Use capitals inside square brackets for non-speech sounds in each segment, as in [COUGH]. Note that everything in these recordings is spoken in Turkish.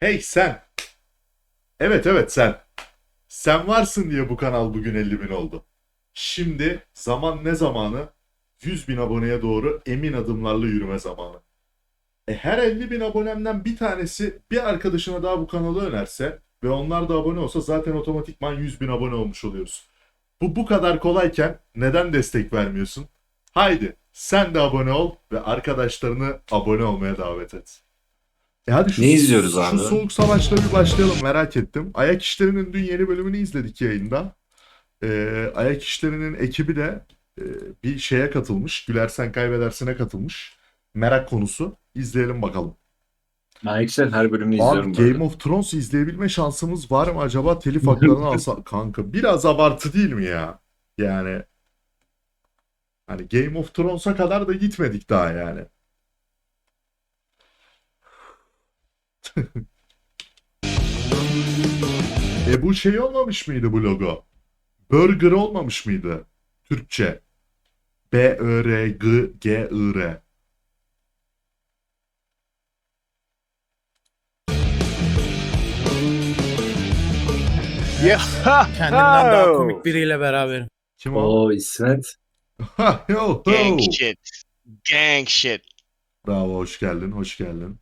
Hey sen. Evet evet sen. Sen varsın diye bu kanal bugün 50 bin oldu. Şimdi zaman ne zamanı? 100 bin aboneye doğru emin adımlarla yürüme zamanı. E her 50 bin abonemden bir tanesi bir arkadaşına daha bu kanalı önerse ve onlar da abone olsa zaten otomatikman 100 bin abone olmuş oluyoruz. Bu bu kadar kolayken neden destek vermiyorsun? Haydi sen de abone ol ve arkadaşlarını abone olmaya davet et. E hadi şu, Ne izliyoruz şu abi? soğuk savaşla bir başlayalım merak ettim. Ayak İşleri'nin dün yeni bölümünü izledik yayında. Ee, Ayak İşleri'nin ekibi de e, bir şeye katılmış. Gülersen kaybedersine katılmış. Merak konusu. İzleyelim bakalım. Ben Excel her bölümünü Abi izliyorum. Game böyle. of Thrones izleyebilme şansımız var mı acaba? Telif haklarını [LAUGHS] alsa kanka. Biraz abartı değil mi ya? Yani hani Game of Thrones'a kadar da gitmedik daha yani. E bu şey olmamış mıydı bu logo? Burger olmamış mıydı? Türkçe. B-Ö-R-G-G-I-R. Kendimden daha komik biriyle beraberim. Kim o? Oo İsmet. Yo. Gang shit. Gang shit. Bravo hoş geldin hoş geldin.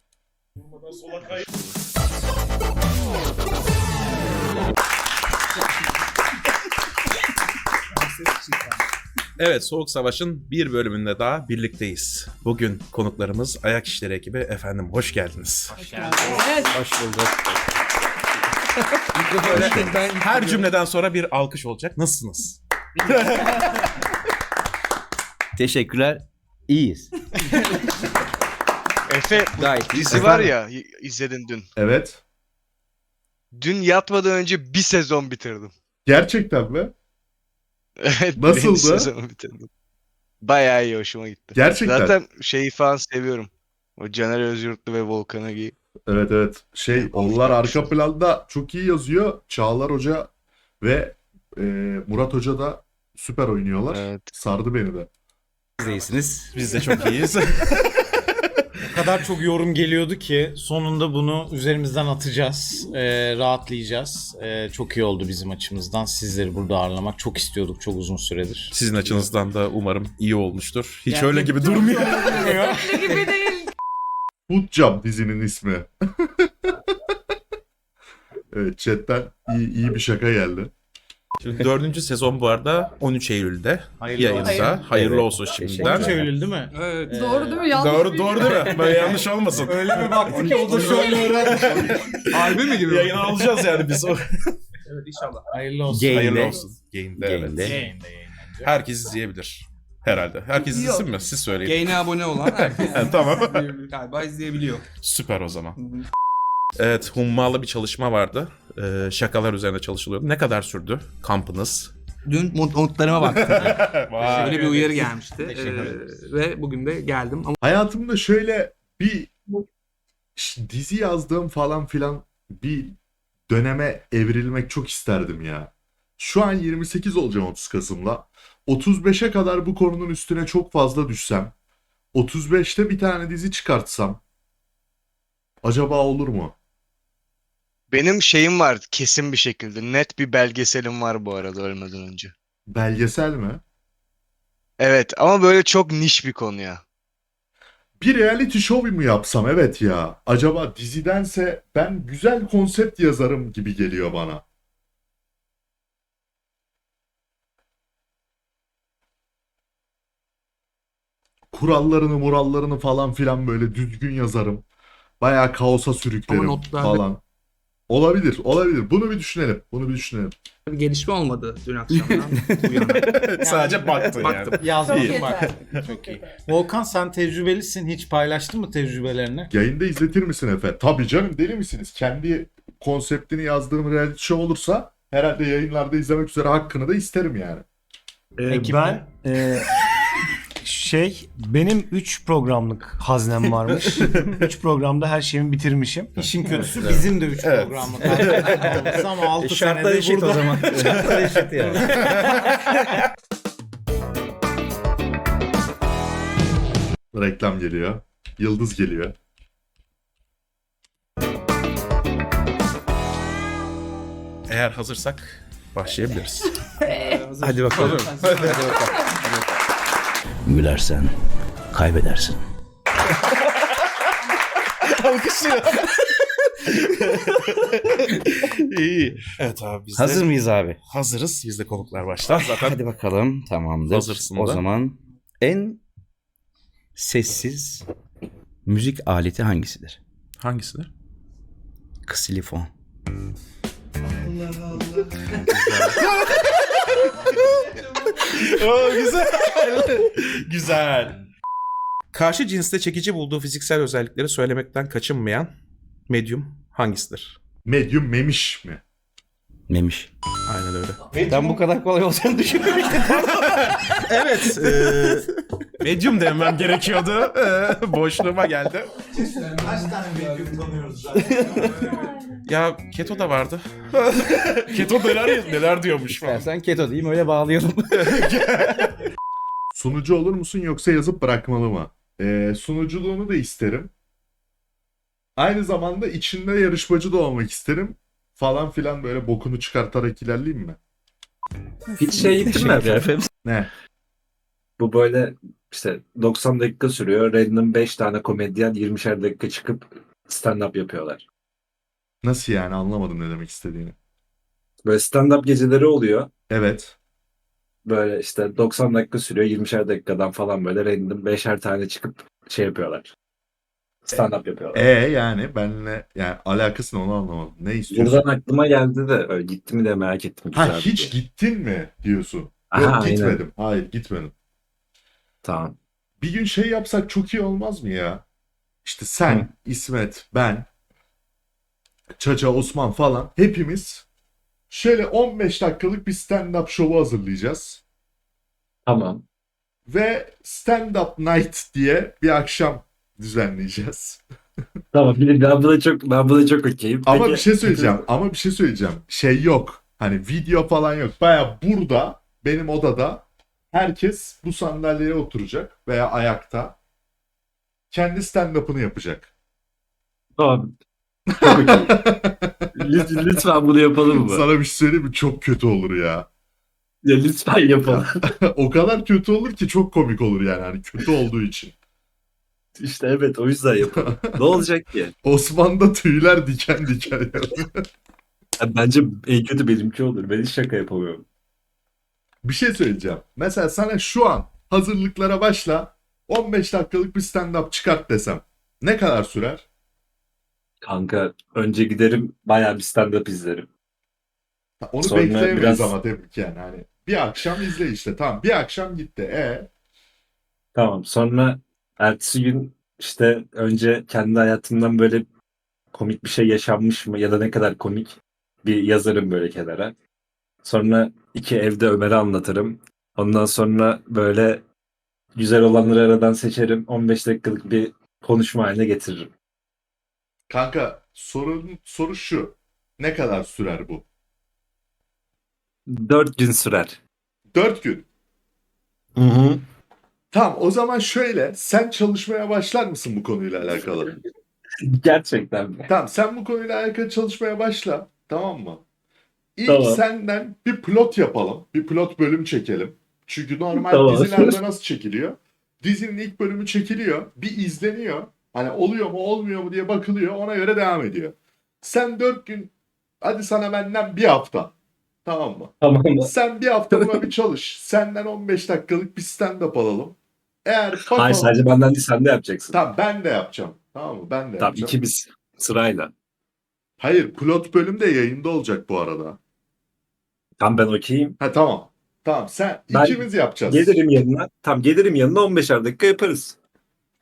Evet, Soğuk Savaş'ın bir bölümünde daha birlikteyiz. Bugün konuklarımız Ayak İşleri ekibi. Efendim hoş geldiniz. Hoş bulduk. Böyle her cümleden sonra bir alkış olacak. Nasılsınız? Teşekkürler. İyiyiz. [LAUGHS] Efe Gayet iyi. dizi var ya izledin dün. Evet. Dün yatmadan önce bir sezon bitirdim. Gerçekten mi? Evet, Nasıldı? birinci sezonu bitirdim. Bayağı iyi hoşuma gitti. Gerçekten. Zaten şeyi falan seviyorum. O Caner Özyurtlu ve Volkan Agi. Evet evet. Şey onlar arka planda çok iyi yazıyor. Çağlar Hoca ve e, Murat Hoca da süper oynuyorlar. Evet. Sardı beni de. Siz de iyisiniz. Biz de çok iyiyiz. [LAUGHS] Kadar çok yorum geliyordu ki sonunda bunu üzerimizden atacağız. Ee, rahatlayacağız. Ee, çok iyi oldu bizim açımızdan. Sizleri burada ağırlamak çok istiyorduk çok uzun süredir. Sizin açınızdan da umarım iyi olmuştur. Hiç Yani- öyle gibi durmuyor. Footjump [LAUGHS] dizinin ismi. [LAUGHS] evet chatten iyi, iyi bir şaka geldi. Şimdi dördüncü sezon bu arada 13 Eylül'de Hayırlı yayında. olsun. Hayırlı Evet. olsun şimdiden. Üç Eylül değil mi? Evet. Ee, Doğru değil mi? Yanlış Doğru doğru değil mi? Böyle yanlış olmasın. Öyle bir baktık ki o da şöyle öğrendi. Harbi mi gibi? Yayını alacağız yani biz. o. Hayırlı olsun. Gain'de. Hayırlı olsun. Gain'de evet. Gain'de. Yayında yayınlanacak. Herkes izleyebilir. Herhalde. Herkes izlesin mi? Siz söyleyin. Gain'e abone olan herkes [LAUGHS] tamam. galiba izleyebiliyor. Süper o zaman. Evet, hummalı bir çalışma vardı. Ee, şakalar üzerine çalışılıyordu. Ne kadar sürdü kampınız? Dün not- notlarıma baktım. [LAUGHS] Vay. Böyle bir uyarı gelmişti. Ee, ve bugün de geldim. Ama Hayatımda şöyle bir dizi yazdığım falan filan bir döneme evrilmek çok isterdim ya. Şu an 28 olacağım 30 Kasım'la. 35'e kadar bu konunun üstüne çok fazla düşsem, 35'te bir tane dizi çıkartsam acaba olur mu? Benim şeyim var kesin bir şekilde. Net bir belgeselim var bu arada ölmeden önce. Belgesel mi? Evet ama böyle çok niş bir konu ya. Bir reality show mu yapsam evet ya. Acaba dizidense ben güzel konsept yazarım gibi geliyor bana. Kurallarını murallarını falan filan böyle düzgün yazarım. Bayağı kaosa sürüklerim Ama notlarda- falan. Olabilir, olabilir. Bunu bir düşünelim. Bunu bir düşünelim. bir gelişme olmadı dün akşamdan. bu yana. [LAUGHS] Sadece baktın yani. Baktım. Yazmadım Çok bak. [LAUGHS] Çok iyi. Volkan sen tecrübelisin. Hiç paylaştın mı tecrübelerini? Yayında izletir misin Efe? Tabii canım deli misiniz? Kendi konseptini yazdığım reality show olursa herhalde yayınlarda izlemek üzere hakkını da isterim yani. Ee, ben e, [LAUGHS] şey benim 3 programlık haznem varmış. [LAUGHS] 3 programda her şeyimi bitirmişim. İşin kötüsü bizim de 3 Evet. programlık ama 6 Şartlar senedir eşit burada. o zaman. [LAUGHS] Şartlar eşit yani. [LAUGHS] Reklam geliyor. Yıldız geliyor. Eğer hazırsak başlayabiliriz. Hadi bakalım. Gülersen kaybedersin. [LAUGHS] İyi. Evet abi biz de Hazır mıyız abi? hazırız. Biz de konuklar başlar. Zaten Hadi bakalım. Tamamdır. Hazırsın o da. zaman en sessiz müzik aleti hangisidir? hangisidir? Ksilifon. [LAUGHS] [LAUGHS] Oo, güzel. [LAUGHS] güzel. Karşı cinste çekici bulduğu fiziksel özellikleri söylemekten kaçınmayan medyum hangisidir? Medyum memiş mi? Memiş. Aynen öyle. Ben bu kadar kolay olacağını düşünmemiştim. [LAUGHS] Evet. eee medyum demem gerekiyordu. Eee, boşluğuma geldi. Kaç tane medyum tanıyoruz [LAUGHS] Ya keto da vardı. [LAUGHS] keto neler, neler diyormuş falan. Sen keto diyeyim öyle bağlayalım. [LAUGHS] Sunucu olur musun yoksa yazıp bırakmalı mı? Ee, sunuculuğunu da isterim. Aynı zamanda içinde yarışmacı da olmak isterim. Falan filan böyle bokunu çıkartarak ilerleyeyim mi? Hiç şey gittin mi efendim? Ne? Bu böyle işte 90 dakika sürüyor. Random 5 tane komedyen 20'şer dakika çıkıp stand-up yapıyorlar. Nasıl yani anlamadım ne demek istediğini. Böyle stand-up geceleri oluyor. Evet. Böyle işte 90 dakika sürüyor. 20'şer dakikadan falan böyle random 5'er tane çıkıp şey yapıyorlar. Stand-up yapıyorlar. E yani benle yani alakası ne onu anlamadım. Ne istiyorsun? Buradan aklıma geldi de öyle gitti mi de merak ettim. Ha güzel hiç diye. gittin mi diyorsun? Aha, Yok aynen. gitmedim. Hayır gitmedim. Tamam. Bir gün şey yapsak çok iyi olmaz mı ya? İşte sen, Hı. İsmet, ben, Çaça, Osman falan hepimiz şöyle 15 dakikalık bir stand-up şovu hazırlayacağız. Tamam. Ve stand-up night diye bir akşam düzenleyeceğiz. [LAUGHS] Tamam. Ben buna çok ben buna çok okeyim. Ama Peki- bir şey söyleyeceğim. Ama bir şey söyleyeceğim. Şey yok. Hani video falan yok. Baya burada benim odada herkes bu sandalyeye oturacak veya ayakta. Kendi stand-up'ını yapacak. Tamam. Okeyim. lütfen, [LAUGHS] lütfen bunu yapalım mı? Sana bir şey söyleyeyim mi? Çok kötü olur ya. Ya lütfen yapalım. [LAUGHS] o kadar kötü olur ki çok komik olur yani. Hani kötü olduğu için. işte evet o yüzden yapalım. ne olacak ki? [LAUGHS] Osman'da tüyler diken diken. yani. Ya bence en kötü benimki olur. Ben hiç şaka yapamıyorum. bir şey söyleyeceğim. Mesela sana şu an hazırlıklara başla. 15 dakikalık bir stand-up çıkart desem. Ne kadar sürer? Kanka önce giderim bayağı bir stand-up izlerim. Ha, Onu Sonra bekleyemeyiz biraz- ama tabii ki yani. Hani bir akşam izle işte. Tamam bir akşam gitti. E Tamam sonra ertesi gün işte önce kendi hayatımdan böyle komik bir şey yaşanmış mı ya da ne kadar komik bir yazarım böyle kenara. Sonra iki evde Ömer'e anlatırım. Ondan sonra böyle güzel olanları aradan seçerim. 15 dakikalık bir konuşma haline getiririm. Kanka sorun soru şu. Ne kadar sürer bu? 4 gün sürer. 4 gün. Hı hı. Tamam o zaman şöyle sen çalışmaya başlar mısın bu konuyla alakalı? Gerçekten mi? tamam sen bu konuyla alakalı çalışmaya başla. Tamam mı? İlk Tamam. senden bir plot yapalım. Bir plot bölüm çekelim. Çünkü normal Tamam. dizilerde nasıl çekiliyor? Dizinin ilk bölümü çekiliyor. Bir izleniyor. Hani oluyor mu olmuyor mu diye bakılıyor. Ona göre devam ediyor. Sen 4 gün hadi sana benden bir hafta. Tamam mı? Tamam? Sen bir hafta buna bir çalış. Senden 15 dakikalık bir stand-up alalım. Eğer bakalım. Hayır sadece benden değil sen de yapacaksın. Tamam ben de yapacağım. Tamam mı? Ben de Tamam yapacağım. ikimiz sırayla. Hayır pilot bölüm de yayında olacak bu arada. Tamam ben okeyim. Ha tamam. Tamam sen Ben ikimiz yapacağız. Gelirim yanına. Tam gelirim yanına 15'er dakika yaparız.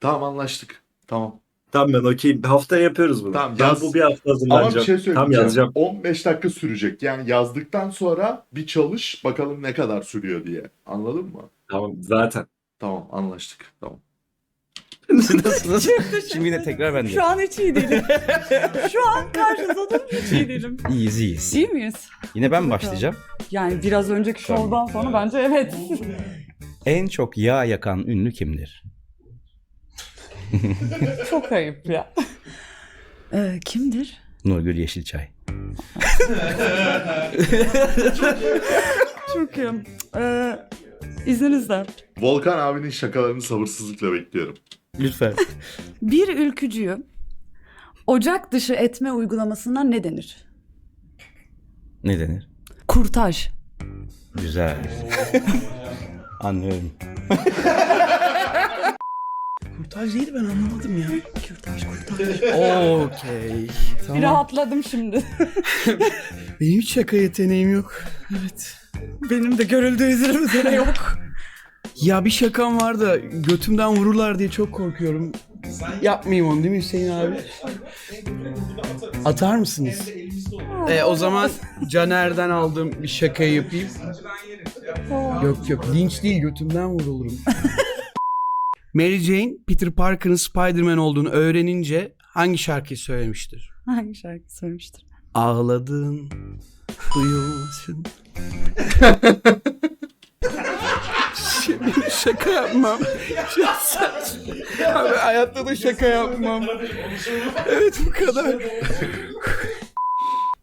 Tamam anlaştık. Tamam. Tamam ben okeyim. Haftaya yapıyoruz bunu. Tamam, Ben yaz. bu bir hafta Ama hazırlanacağım. bir şey söyleyeceğim. Tam yazacağım. 15 dakika sürecek. Yani yazdıktan sonra bir çalış bakalım ne kadar sürüyor diye. Anladın mı? Tamam zaten. Tamam anlaştık. Tamam. [LAUGHS] nasıl nasıl? Şimdi yine tekrar ben de. Şu an hiç iyi değilim. [LAUGHS] Şu an karşınızda durup hiç iyi değilim. İyiyiz iyiyiz. İyi miyiz? Yine ben başlayacağım. Yani biraz önceki şovdan sonra bence evet. En çok yağ yakan ünlü kimdir? [LAUGHS] Çok ayıp ya. Ee, kimdir? Nurgül Yeşilçay. Çok iyi. Ee, izninizle. Volkan abinin şakalarını sabırsızlıkla bekliyorum. Lütfen. Bir ülkücüyü ocak dışı etme uygulamasına ne denir? Ne denir? Kurtaj. Güzel. [LAUGHS] Anlıyorum. [LAUGHS] Kurtaj neydi ben anlamadım ya. Kürtaj, kurtaj. Okey. Bir Tamam. rahatladım şimdi. [LAUGHS] Benim hiç şaka yeteneğim yok. Evet. Benim de görüldüğü üzere yok. Ya bir şakam var da götümden vururlar diye çok korkuyorum. Yapmayayım onu değil mi Hüseyin abi? Atar mısınız? E, o zaman Caner'den aldığım bir şakayı yapayım. Yok yok linç değil götümden vurulurum. [LAUGHS] Mary Jane Peter Parker'ın Spider-Man olduğunu öğrenince hangi şarkıyı söylemiştir? Hangi şarkı söylemiştir? Ağladın, duyulmasın. Şaka yapmam. Abi hayatta da şaka yapmam. Evet bu kadar.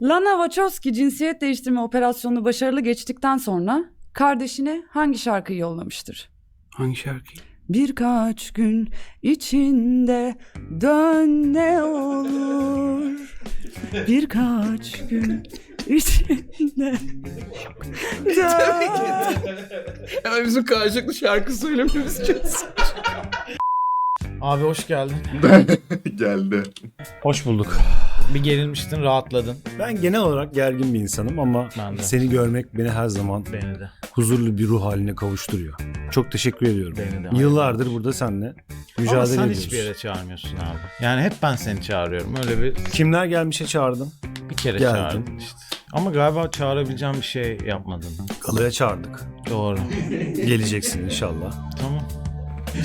Lana Wachowski cinsiyet değiştirme operasyonunu başarılı geçtikten sonra kardeşine hangi şarkıyı yollamıştır? Hangi şarkı? Birkaç gün içinde dön ne olur Birkaç gün içinde dön Hemen bizim karşılıklı şarkı söylememiz çok Abi hoş geldin. [LAUGHS] Geldi. Hoş bulduk. Bir gerilmiştin, rahatladın. Ben genel olarak gergin bir insanım ama Ben de. seni görmek beni her zaman Beni de. huzurlu bir ruh haline kavuşturuyor. Çok teşekkür ediyorum. Beni de. Yıllardır burada seninle mücadele Ama sen ediyoruz. hiçbir yere çağırmıyorsun abi. Yani hep ben seni çağırıyorum. Öyle bir Kimler gelmişe çağırdım. bir kere Geldin. çağırdın işte. Ama galiba çağırabileceğim bir şey yapmadın. Galaya çağırdık. Doğru. Geleceksin inşallah. Tamam.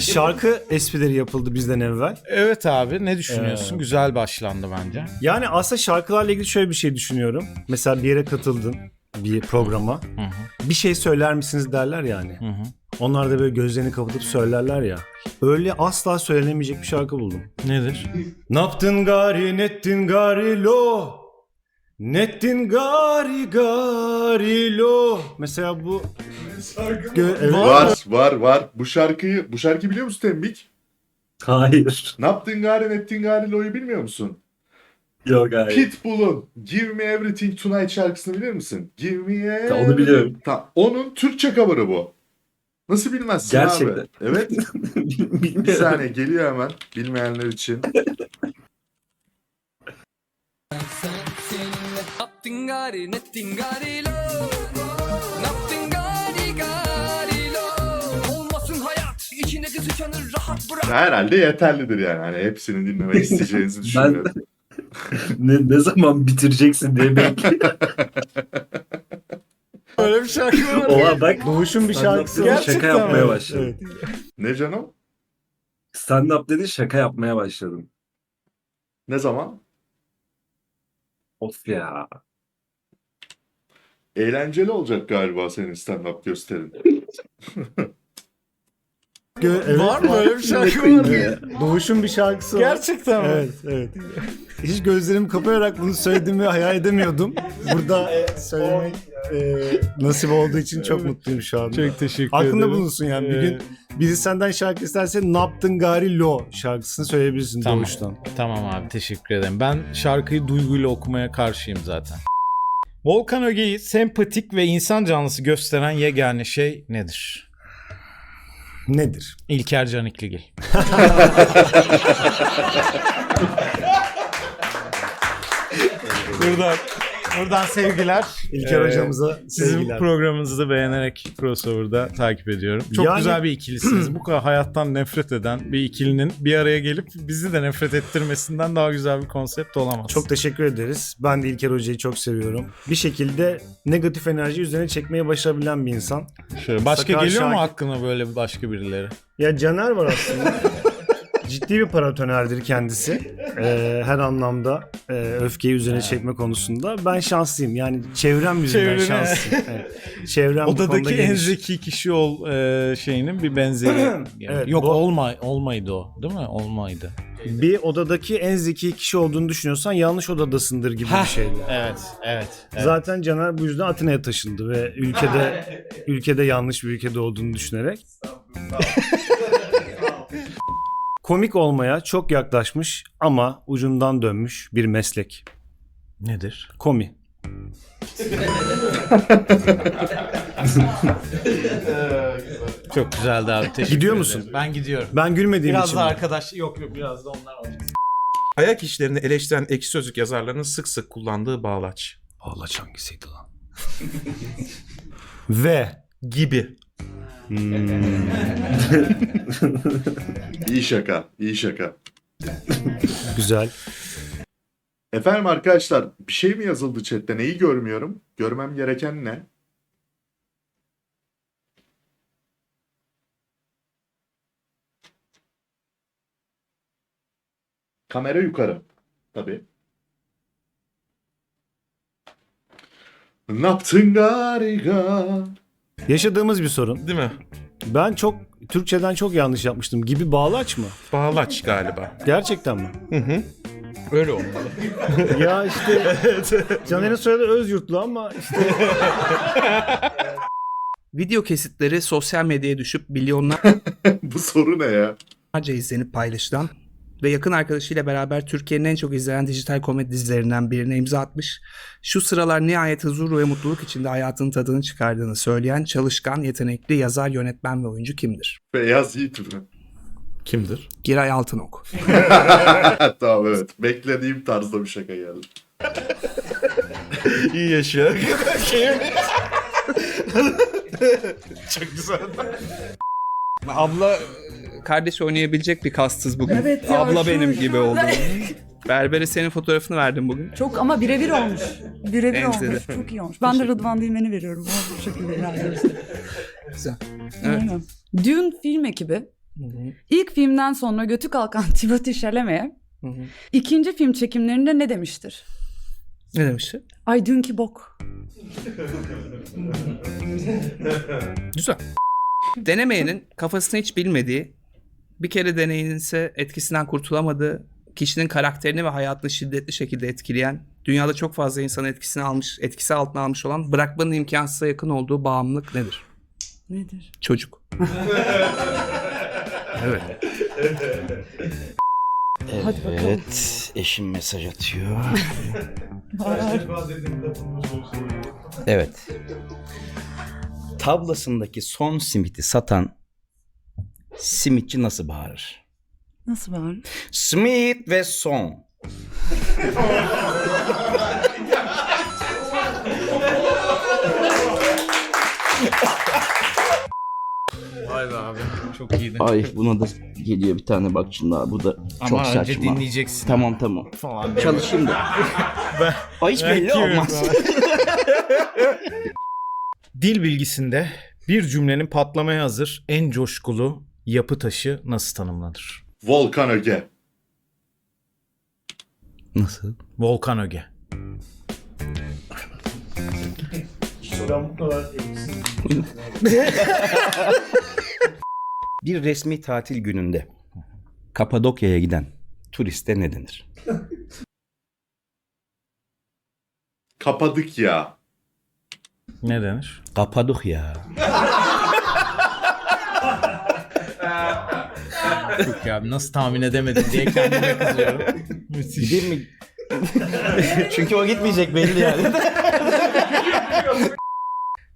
Şarkı esprileri yapıldı bizden evvel. Evet abi ne düşünüyorsun? Ee, Güzel başlandı bence. Yani aslında şarkılarla ilgili şöyle bir şey düşünüyorum. Mesela bir yere katıldın bir programa. Hı hı. Bir şey söyler misiniz derler yani. Hı hı. Onlar da böyle gözlerini kapatıp söylerler ya. Öyle asla söylenemeyecek bir şarkı buldum. Nedir? Naptın gari nettin gari lo. Nettin gari gari lo. Mesela bu Gö- evet. Var var var. Bu şarkıyı bu şarkıyı biliyor musun Tembik? Hayır. Ne yaptın gari nettin gari lo'yu bilmiyor musun? Yok hayır. Pitbull'un Give Me Everything Tonight şarkısını bilir misin? Give Me Everything. Ta, onu biliyorum. Ta, onun Türkçe cover'ı bu. Nasıl bilmezsin Gerçekten. abi? Evet. [LAUGHS] Bir Bilmiyorum. saniye geliyor hemen bilmeyenler için. Herhalde yeterlidir yani. Hani hepsini dinlemek isteyeceğinizi [LAUGHS] düşünüyorum. [LAUGHS] ne, ne zaman bitireceksin diye bekliyorum. [LAUGHS] Öyle bir şarkı var. Oha bak. Doğuş'un bir şarkısı var. Gerçekten Şaka yapmaya başladım. Evet. Ne canım? Stand up dedi şaka yapmaya başladım. Ne zaman? Of ya. Eğlenceli olacak galiba senin stand-up gösterin. Gö- evet. Var mı öyle bir şarkı var? Ya. Doğuş'un bir şarkısı var. Gerçekten mi? Evet, evet. Hiç gözlerimi kapayarak bunu söylediğimi hayal edemiyordum. Burada söylemek e, nasip olduğu için çok mutluyum şu anda. Çok teşekkür Aklında ederim. bulunsun yani. Bir gün biri senden şarkı isterse Ne yaptın gari lo şarkısını söyleyebilirsin Tamam. Doğuş'tan. Tamam abi teşekkür ederim. Ben şarkıyı duyguyla okumaya karşıyım zaten. Volkan Öge'yi sempatik ve insan canlısı gösteren yegane şey nedir? Nedir? İlker Canikligil. buradan, buradan sevgiler. İlker Ee, hocamıza Sizin sevgiler. programınızı beğenerek crossover'da takip ediyorum. Çok Yani- güzel bir ikilisiniz. Bu kadar hayattan nefret eden bir ikilinin bir araya gelip bizi de nefret ettirmesinden daha güzel bir konsept olamaz. Çok teşekkür ederiz. Ben de İlker Hoca'yı çok seviyorum. Bir şekilde negatif enerji üzerine çekmeye başarabilen bir insan. Şöyle başka Sakar geliyor mu Şakir- aklına böyle başka birileri? Ya Caner var aslında. [LAUGHS] ciddi bir paratonerdir kendisi. Ee, her anlamda e, öfkeyi üzerine çekme konusunda. Ben şanslıyım. Yani çevrem yüzünden Çevrene. şanslıyım. Evet. [LAUGHS] Çevrem bu konuda Odadaki en geniş. zeki kişi ol e, şeyinin bir benzeri. [CLEARS THROAT] Yani Evet, Yok bu- olma olmaydı o, değil mi? Olmaydı. Bir odadaki en zeki kişi olduğunu düşünüyorsan yanlış odadasındır gibi bir şeydi. Evet, evet. evet. Zaten Caner bu yüzden Atina'ya taşındı ve ülkede [LAUGHS] ülkede yanlış bir ülkede olduğunu düşünerek. [LAUGHS] Komik olmaya çok yaklaşmış ama ucundan dönmüş bir meslek. Nedir? Komi. [LAUGHS] Çok güzeldi abi. Teşekkür Gidiyor ederim. musun? Ben gidiyorum. Ben gülmediğim Biraz için. da mi? arkadaş yok yok biraz da onlar olacak. Ayak işlerini eleştiren ekşi sözlük yazarlarının sık sık kullandığı bağlaç. Vallahi hangisiydi lan? [LAUGHS] ve Gibi. İyi şaka, iyi şaka. güzel. Efendim arkadaşlar bir şey mi yazıldı chatte? Neyi görmüyorum? Görmem gereken ne? Kamera yukarı. Tabii. Ne yaptın gariga? Yaşadığımız bir sorun. Değil mi? Ben çok Türkçeden çok yanlış yapmıştım. Gibi bağlaç mı? Bağlaç galiba. Gerçekten mi? Hı hı. Öyle olmalı. [LAUGHS] ya işte Caner'in soyadı Özyurtlu ama işte [LAUGHS] Video kesitleri sosyal medyaya düşüp milyonlarca [LAUGHS] Bu soru ne ya? izlenip paylaşılan ve yakın arkadaşıyla beraber Türkiye'nin en çok izlenen dijital komedi dizilerinden birine imza atmış. Şu sıralar nihayet huzur ve mutluluk içinde hayatının tadını çıkardığını söyleyen çalışkan, yetenekli yazar, yönetmen ve oyuncu kimdir? Beyaz Yiğit mi? Kimdir? Giray Altınok. [LAUGHS] [LAUGHS] tamam evet. Beklediğim tarzda bir şaka geldi. [LAUGHS] İyi yaşa. Abla kardeş oynayabilecek bir kastsız bugün. Evet ya, Abla şu- benim gibi oldu. Berbere senin fotoğrafını verdim bugün. Çok ama birebir olmuş. Birebir Bence de. olmuş. Çok iyi olmuş. Ben de Rıdvan Dilmen'i veriyorum. Bu şekilde ilerliyoruz. Güzel. Evet. Aynen. Dune film ekibi ilk filmden sonra götü kalkan [LAUGHS] Timothée Chalamet'e ikinci film çekimlerinde ne demiştir? Ne demişti? Ay dünkü bok. Güzel. [LAUGHS] Denemeyenin kafasını hiç bilmediği, bir kere deneyinse etkisinden kurtulamadığı, kişinin karakterini ve hayatını şiddetli şekilde etkileyen, dünyada çok fazla insanın etkisini almış, etkisi altına almış olan, bırakmanın imkansıza yakın olduğu bağımlılık nedir? Nedir? Çocuk. [LAUGHS] evet. Hadi bakalım. Evet, eşim mesaj atıyor. Evet. Tablasındaki son simiti satan simitçi nasıl bağırır? Nasıl var? Simit ve son. Vay be abi. Çok iyiydi. Ay buna da geliyor bir tane bak şimdi abi. Bu da çok Ama önce saçma. dinleyeceksin. Tamam tamam. Falan. Çalışayım da. Ay hiç belli olmaz. [LAUGHS] Dil bilgisinde bir cümlenin patlamaya hazır en coşkulu yapı taşı nasıl tanımlanır? Volkan Öge. Nasıl? Volkan öge. [LAUGHS] Bir resmi tatil gününde Kapadokya'ya giden turiste ne denir? Kapadık ya. Ne denir? Kapadokya. Çok ya nasıl tahmin edemedim diye kendime kızıyorum. [LAUGHS] Müthiş. Gidir mi? [LAUGHS] Çünkü o gitmeyecek belli yani. [LAUGHS]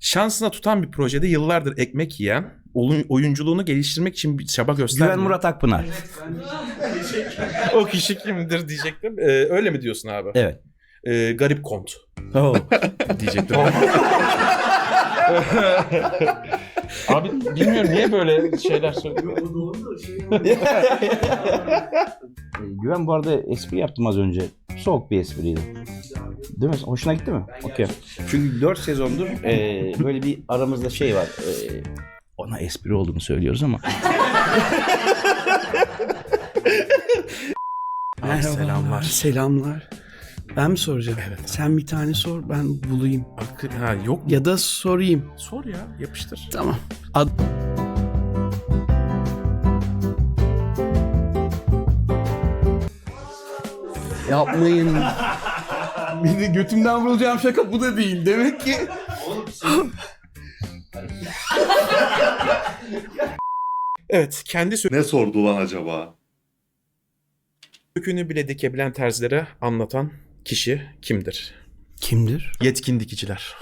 Şansına tutan bir projede yıllardır ekmek yiyen, oyun- oyunculuğunu geliştirmek için bir çaba göstermiyor. Güven Murat Akpınar. O kişi kimdir diyecektim. Ee, öyle mi diyorsun abi? Evet. Ee, garip kont Oh. [LAUGHS] diyecektim. [LAUGHS] abi bilmiyorum niye böyle şeyler söylüyor. [LAUGHS] Ee, Güven bu arada espri yaptım az önce. Soğuk bir espriydi. Değil mi? Hoşuna gitti mi? Okey. Çünkü 4 sezondur e, böyle bir aramızda şey var. E, ona espri olduğunu söylüyoruz ama. Merhaba. selamlar. Selamlar. Ben mi soracağım? Evet. Sen bir tane sor ben bulayım. Akı- Ha yok? Ya da sorayım. Sor ya yapıştır. Tamam. Ad- Yapmayın. [LAUGHS] Bir de götümden vurulacağım şaka bu da değil. Demek ki [LAUGHS] Evet kendi Ne sordu lan acaba? söküğünü bile dikebilen terzilere anlatan kişi kimdir? kimdir? Yetkin dikiciler.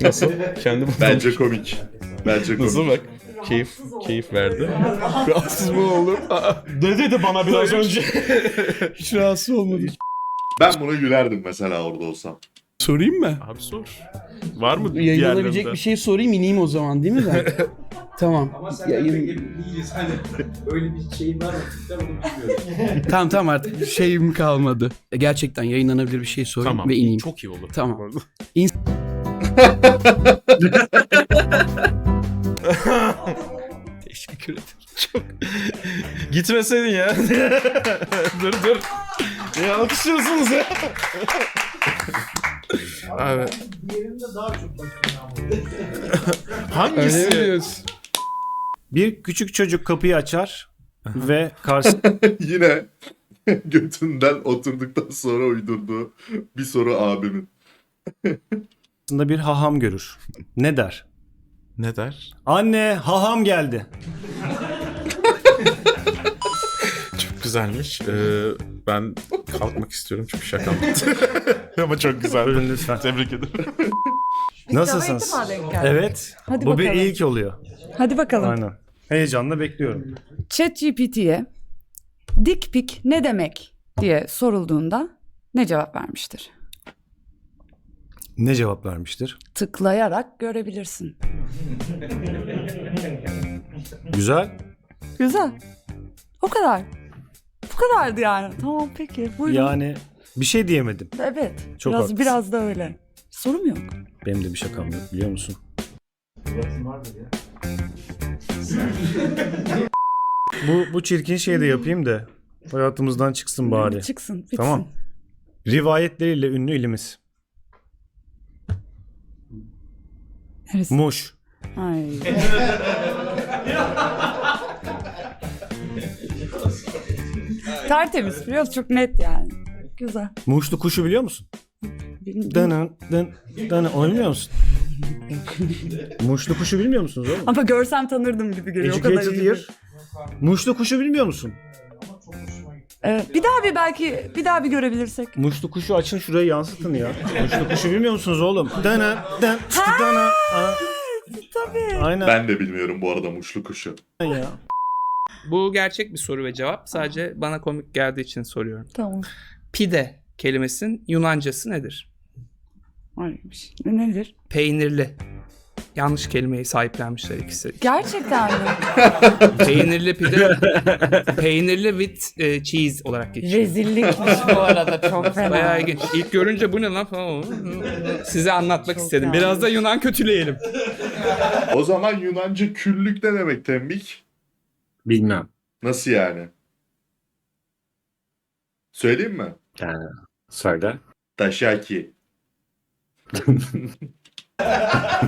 Nasıl? Kendi Bence komik. Bence komik. Nasıl bak? Keyif, keyif verdi. [LAUGHS] Rahatsız mı olur? Ne dedi bana biraz önce? Hiç rahatsız olmadım. Ben buna gülerdim mesela orada olsam. Sorayım mı? Abi sor. Var mı Yayınlanabilecek bir şey sorayım ineyim o zaman değil mi ben? [LAUGHS] tamam. Yayın... [LAUGHS] tamam tamam artık şeyim kalmadı. Gerçekten yayınlanabilir bir şey sorayım Tamam. ve ineyim. Çok iyi olur. Tamam. Bu arada. [LAUGHS] Teşekkür ederim. Çok. Gitmeseydin ya. dur dur. Ne alkışlıyorsunuz ya? Abi. Hangisi? Öyle mi diyorsun? Bir küçük çocuk kapıyı açar ve karşısında [LAUGHS] Yine götünden oturduktan sonra uydurduğu bir soru abimin. bir haham görür. Ne der? Ne der? Anne haham geldi. Güzelmiş. Ee, ben kalkmak istiyorum çünkü bitti. [LAUGHS] Ama çok güzel. Lütfen. Tebrik ederim. [LAUGHS] Nasılsınız? İlk defa denk geldi. Evet. Hadi Bu bir bakalım. ilk oluyor. Hadi bakalım. Aynen. Heyecanla bekliyorum. ChatGPT'ye dik pik ne demek diye sorulduğunda ne cevap vermiştir? Ne cevap vermiştir? Tıklayarak görebilirsin. Güzel. Güzel. O kadar. Kadardı yani. Tamam peki. Buyurun. Yani bir şey diyemedim. Evet. Çok biraz haklısın. biraz da öyle. Sorum yok. Benim de bir şakam yok biliyor musun? bu, bu çirkin şeyi de yapayım da hayatımızdan çıksın bari. Çıksın, bitsin. Tamam. Rivayetleriyle ünlü ilimiz. Neresi? Muş. Ay. [LAUGHS] Tertemiz biliyor musun? Çok net yani. Güzel. Muşlu kuşu biliyor musun? Dının dın dın onu bilmiyor musun? Muşlu kuşu bilmiyor musunuz oğlum? Ama görsem tanırdım gibi geliyor. O kadar Educated iyi. ear. Muşlu kuşu bilmiyor musun? Ee, bir daha bir belki bir daha bir görebilirsek. Muşlu kuşu açın şuraya yansıtın ya. Muşlu kuşu bilmiyor musunuz oğlum? Dın tıkı dana. Aa, Tabii. Aynen Ben de bilmiyorum bu arada muşlu kuşu. ya. Bu gerçek bir soru ve cevap. Sadece bana komik geldiği için soruyorum. Tamam. Pide kelimesinin Yunancası nedir? Ay, bir şey. Ne- Nedir? Peynirli. Yanlış kelimeyi sahiplenmişler ikisi. Gerçekten mi? [LAUGHS] Peynirli pide, peynirli with e, cheese olarak geçiyor. Rezillikmiş bu arada çok fena. Bayağı ilginç. İlk görünce bu ne lan falan oldu. Size anlatmak Çok istedim. yanlış. Biraz da Yunan kötüleyelim. O zaman Yunanca küllük ne demek tembik? Bilmem. Nasıl yani? Söyleyeyim mi? Yani söyle. Taşaki. [LAUGHS]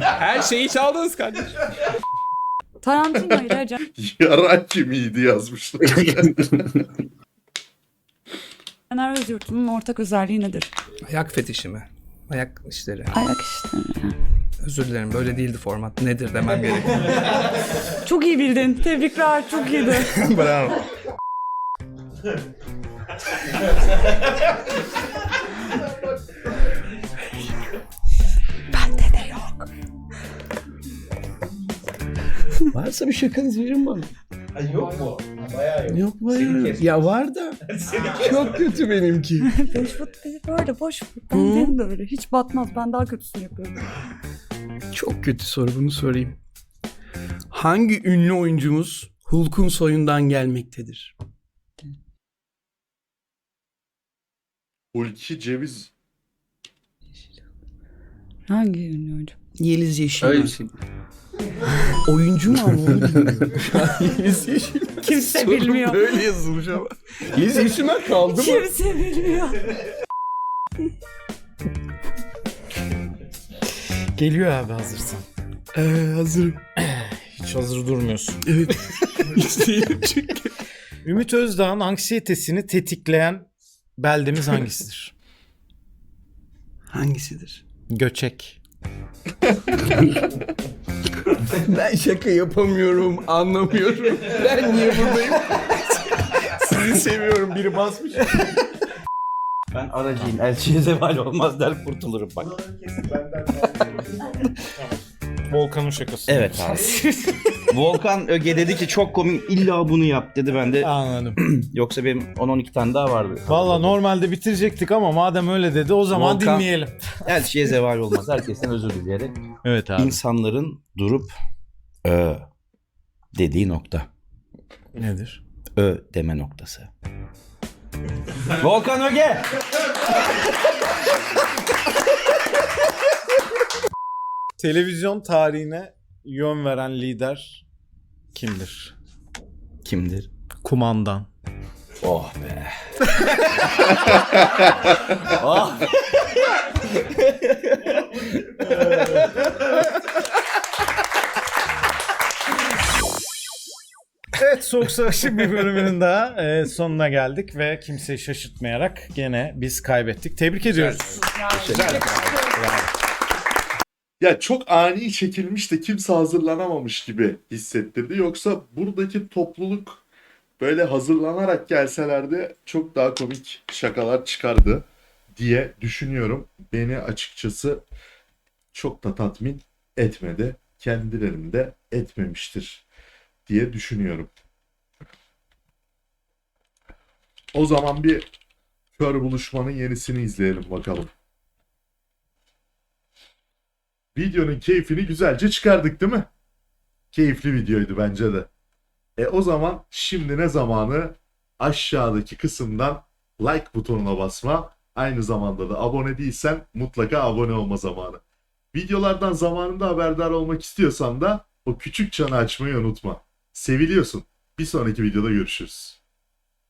Her şeyi çaldınız kardeşim. Tarantino ile Can- Yaraki miydi yazmışlar. [LAUGHS] Caner Özyurt'un ortak özelliği nedir? Ayak fetişi mi? Ayak işleri. Ayak işte. Özür dilerim böyle değildi format. Nedir demem gerekiyor. [LAUGHS] Çok iyi bildin. Tebrikler. Çok iyiydi. [LAUGHS] Bravo. Bende de yok. Varsa bir şakanız verin bana. yok mu? Yok bayağı yok. Ya var da. [LAUGHS] Çok kötü benimki. Beş fut böyle boş fut. Ben benim de öyle. Hiç batmaz. Ben daha kötüsünü yapıyorum. Çok kötü soru bunu sorayım. Hangi ünlü oyuncumuz Hulk'un soyundan gelmektedir? Hulki ceviz. Hangi ünlü oyuncu? Yeliz Yeşil. Şey. [LAUGHS] Oyuncu mu ama onu bilmiyorum. Yeliz Yeşilmen. Kimse Soru bilmiyor. Böyle yazılmış ama. Yeliz Yeşilmen kaldı mı? Kimse bilmiyor. Geliyor abi hazırsan. Ee, hazırım. [CLEARS THROAT] Hiç hazır durmuyorsun. Evet. [LAUGHS] Hiç değilim çünkü. Ümit Özdağ'ın anksiyetesini tetikleyen beldemiz hangisidir? [LAUGHS] Hangisidir? Göçek. [LAUGHS] Ben şaka yapamıyorum, anlamıyorum. Ben niye buradayım? Sizi seviyorum, biri basmış. Ben aracıyım. Elçiye zeval olmaz der kurtulurum bak. Volkan'ın şakası. Evet abi. [LAUGHS] Volkan Öge dedi ki çok komik illa bunu yap dedi ben de Anladım. [CLEARS THROAT] yoksa benim 10-12 tane daha vardı. Valla normalde bitirecektik ama madem öyle dedi o zaman Volkan- dinleyelim. [LAUGHS] Elçiye zeval olmaz. Herkesten özür dileyerek. Evet abi. İnsanların durup ö dediği nokta. Nedir? Ö deme noktası. Volkan Öge! Televizyon tarihine yön veren lider kimdir? Kimdir? Kumandan. Oh be. [LAUGHS] oh. [LAUGHS] Evet Soğuk Savaş'ın bir bölümünün daha e, sonuna geldik ve kimseyi şaşırtmayarak gene biz kaybettik. Tebrik ediyoruz. Ya çok ani çekilmiş de kimse hazırlanamamış gibi hissettirdi. Yoksa buradaki topluluk böyle hazırlanarak gelselerdi çok daha komik şakalar çıkardı diye düşünüyorum. Beni açıkçası çok da tatmin etmedi. Kendilerinde etmemiştir diye düşünüyorum. O zaman bir kör buluşmanın yenisini izleyelim bakalım. Videonun keyfini güzelce çıkardık değil mi? Keyifli videoydu bence de. E o zaman şimdi ne zamanı aşağıdaki kısımdan like butonuna basma. Aynı zamanda da abone değilsen mutlaka abone olma zamanı. Videolardan zamanında haberdar olmak istiyorsan da o küçük çanı açmayı unutma. Seviliyorsun. Bir sonraki videoda görüşürüz.